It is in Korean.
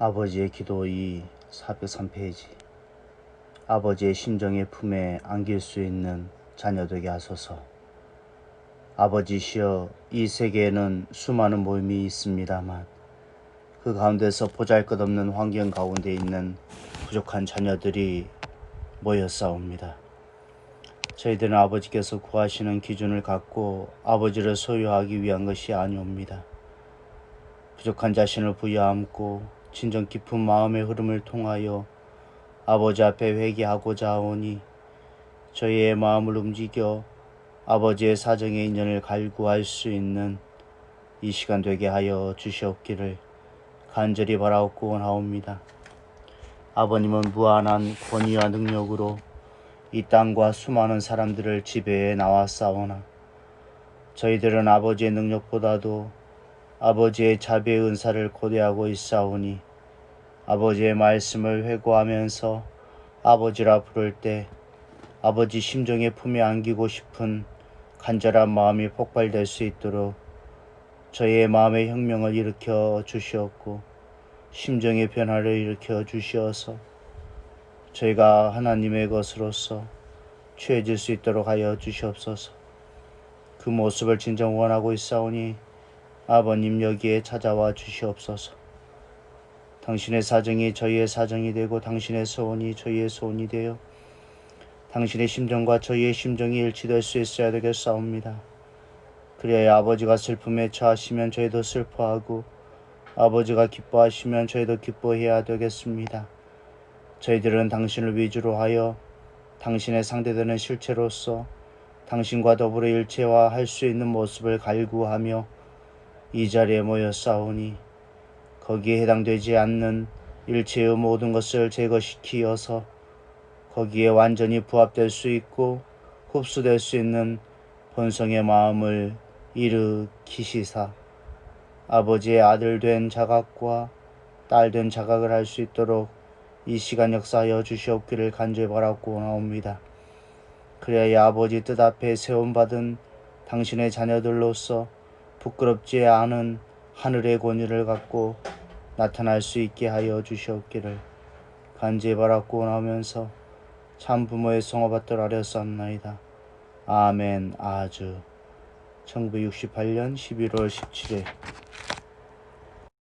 아버지의 기도 2 403페이지 아버지의 심정의 품에 안길 수 있는 자녀 되게 하소서 아버지시여 이 세계에는 수많은 모임이 있습니다만 그 가운데서 보잘것없는 환경 가운데 있는 부족한 자녀들이 모여싸웁니다. 저희들은 아버지께서 구하시는 기준을 갖고 아버지를 소유하기 위한 것이 아니옵니다. 부족한 자신을 부여안고 진정 깊은 마음의 흐름을 통하여 아버지 앞에 회개하고자 하오니 저희의 마음을 움직여 아버지의 사정의 인연을 갈구할 수 있는 이 시간 되게 하여 주시옵기를 간절히 바라옵고 원하옵니다. 아버님은 무한한 권위와 능력으로 이 땅과 수많은 사람들을 지배해 나왔사오나 저희들은 아버지의 능력보다도 아버지의 자비의 은사를 고대하고 있사오니 아버지의 말씀을 회고하면서 아버지라 부를 때 아버지 심정의 품에 안기고 싶은 간절한 마음이 폭발될 수 있도록 저희의 마음의 혁명을 일으켜 주시었고 심정의 변화를 일으켜 주시어서 저희가 하나님의 것으로서 취해질 수 있도록 하여 주시옵소서. 그 모습을 진정 원하고 있사오니 아버님 여기에 찾아와 주시옵소서. 당신의 사정이 저희의 사정이 되고 당신의 소원이 저희의 소원이 되어 당신의 심정과 저희의 심정이 일치될 수 있어야 되겠사옵니다. 그래야 아버지가 슬픔에 처하시면 저희도 슬퍼하고 아버지가 기뻐하시면 저희도 기뻐해야 되겠습니다. 저희들은 당신을 위주로 하여 당신의 상대되는 실체로서 당신과 더불어 일체화할 수 있는 모습을 갈구하며 이 자리에 모여 싸우니 거기에 해당되지 않는 일체의 모든 것을 제거시키어서 거기에 완전히 부합될 수 있고 흡수될 수 있는 본성의 마음을 일으키시사 아버지의 아들 된 자각과 딸 된 자각을 할 수 있도록 이 시간 역사하여 주시옵기를 간절히 바라고 나옵니다. 그래야 아버지 뜻 앞에 세움받은 당신의 자녀들로서 부끄럽지 않은 하늘의 권위를 갖고 나타날 수 있게 하여 주시옵기를 간절히 바라고 나오면서 참 부모의 성화받들 하렸사옵나이다. 아멘. 아주. 1968년 11월 17일